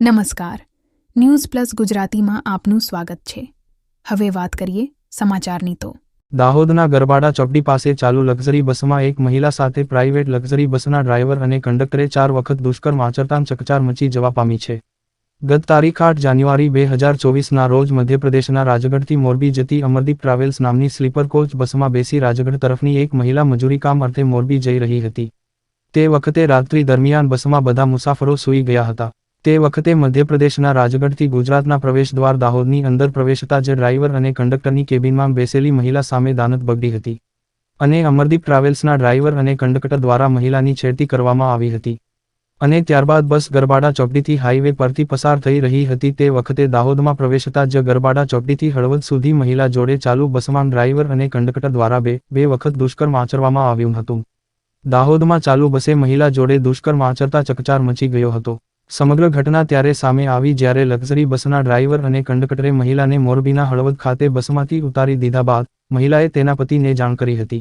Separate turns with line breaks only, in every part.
નમસ્કાર. News plus ગુજરાતીમાં આપનું સ્વાગત છે. હવે વાત કરીએ સમાચારની તો.
દાહોદના ગરબાડા ચોકડી પાસે ચાલુ લક્ઝરી બસમાં એક મહિલા સાથે પ્રાઇવેટ લક્ઝરી બસના ડ્રાઈવર અને કંડક્ટરે ચાર વખત દુષ્કર્મ આચરતા ચકચાર મચી જવા પામી છે. ગત તારીખ આઠ જાન્યુઆરી બે હજાર ચોવીસના રોજ મધ્યપ્રદેશના રાજગઢથી મોરબી જતી અમરદીપ ટ્રાવેલ્સ નામની સ્લીપર કોચ બસમાં બેસી રાજગઢ તરફની એક મહિલા મજૂરી કામ અર્થે મોરબી જઈ રહી હતી. તે વખતે રાત્રિ દરમિયાન બસમાં બધા મુસાફરો સૂઈ ગયા હતા. તે વખતે મધ્યપ્રદેશના રાજગઢથી ગુજરાતના પ્રવેશદ્વાર દાહોદની અંદર પ્રવેશતા જ ડ્રાઈવર અને કંડક્ટરની કેબિનમાં બેસેલી મહિલા સામે દાનત બગડી હતી અને અમરદીપ ટ્રાવેલ્સના ડ્રાઈવર અને કંડક્ટર દ્વારા મહિલાની છેડતી કરવામાં આવી હતી. અને ત્યારબાદ બસ ગરબાડા ચોકડીથી હાઈવે પરથી પસાર થઈ રહી હતી તે વખતે દાહોદમાં પ્રવેશતા જ ગરબાડા ચોકડીથી હળવદ સુધી મહિલા જોડે ચાલુ બસમાં ડ્રાઈવર અને કંડક્ટર દ્વારા બે બે વખત દુષ્કર્મ આચરવામાં આવ્યું હતું. દાહોદમાં ચાલુ બસે મહિલા જોડે દુષ્કર્મ આચરતા ચકચાર મચી ગયો હતો. સમગ્ર ઘટના ત્યારે સામે આવી જ્યારે લક્ઝરી બસના ડ્રાઈવર અને કંડક્ટરે મહિલાને મોરબીના હળવદ ખાતે બસમાંથી ઉતારી દીધા બાદ મહિલાએ તેના પતિને જાણ કરી હતી.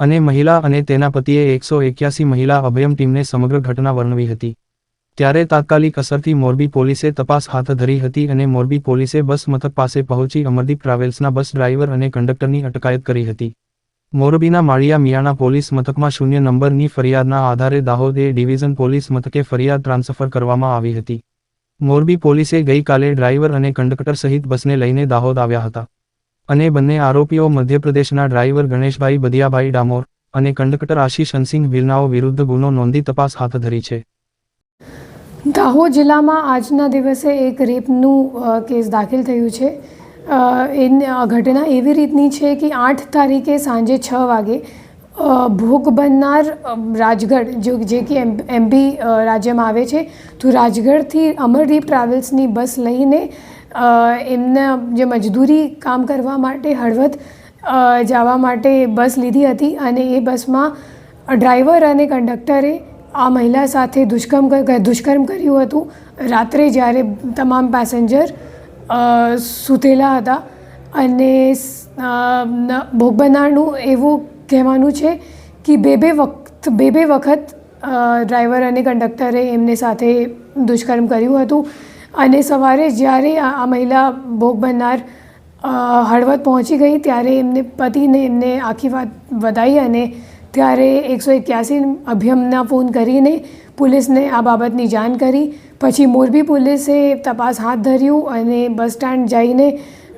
અને મહિલા અને તેના પતિએ એકસો એક્યાસી મહિલા અભયમ ટીમને સમગ્ર ઘટના વર્ણવી હતી. ત્યારે તાત્કાલિક અસરથી મોરબી પોલીસે તપાસ હાથ ધરી હતી અને મોરબી પોલીસે બસ મથક પાસે પહોંચી અમરદીપ ટ્રાવેલ્સના બસ ડ્રાઈવર અને કંડક્ટરની અટકાયત કરી હતી. મોરબીના માળિયા મિયાણા પોલીસ મથકમાં શૂન્ય નંબરની ફરિયાદના આધારે દાહોદ એ ડિવિઝન પોલીસ મથકે ફરિયાદ ટ્રાન્સફર કરવામાં આવી હતી. મોરબી પોલીસે ગઈકાલે ડ્રાઈવર અને કંડક્ટર સહિત બસને લઈને દાહોદ આવ્યા હતા. અને બંને આરોપીઓ મધ્યપ્રદેશના ડ્રાઈવર ગણેશભાઈ બદિયાભાઈ ડામોર અને કંડક્ટર આશીષ હનસિંહ વિરનાઓ વિરુદ્ધ ગુનો નોંધી તપાસ હાથ ધરી છે.
દાહોદ જિલ્લામાં આજના દિવસે એક રેપનું કેસ દાખલ થયું છે. આ ઘટના એવી રીતની છે કે આઠ તારીખે સાંજે છ વાગે ભોગ બનનાર રાજગઢ, જો જે કે એમ એમપી રાજ્યમાં આવે છે, તો રાજગઢથી અમરદીપ ટ્રાવેલ્સની બસ લઈને એમના જે મજદૂરી કામ કરવા માટે હળવદ જવા માટે બસ લીધી હતી અને એ બસમાં ડ્રાઈવર અને કંડક્ટરે આ મહિલા સાથે દુષ્કર્મ દુષ્કર્મ કર્યું હતું. રાત્રે જ્યારે તમામ પેસેન્જર સૂતેલા હતા અને ભોગ બનનારનું એવું કહેવાનું છે કે બે બે વખત, બે બે વખત ડ્રાઈવર અને કંડક્ટરે એમને સાથે દુષ્કર્મ કર્યું હતું અને સવારે જ્યારે આ આ મહિલા ભોગ બનનાર હળવદ પહોંચી ગઈ ત્યારે એમને પતિને એમને આખી વાત વધાઈ અને ત્યારે એકસો એક્યાસી અભિયમના ફોન કરીને પોલીસને આ બાબતની જાણ કરી. પછી મોરબી પોલીસે તપાસ હાથ ધર્યું અને બસ સ્ટેન્ડ જઈને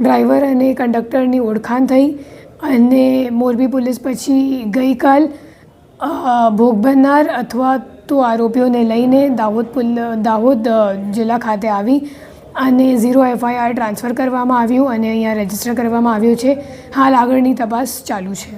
ડ્રાઈવર અને કંડક્ટરની ઓળખાણ થઈ અને મોરબી પોલીસ પછી ગઈકાલ ભોગ બનનાર અથવા તો આરોપીઓને લઈને દાહોદ દાહોદ જિલ્લા ખાતે આવી અને ઝીરો એફઆઈઆર ટ્રાન્સફર કરવામાં આવ્યું અને અહીંયા રજિસ્ટર કરવામાં આવ્યું છે. હાલ આગળની તપાસ ચાલુ છે.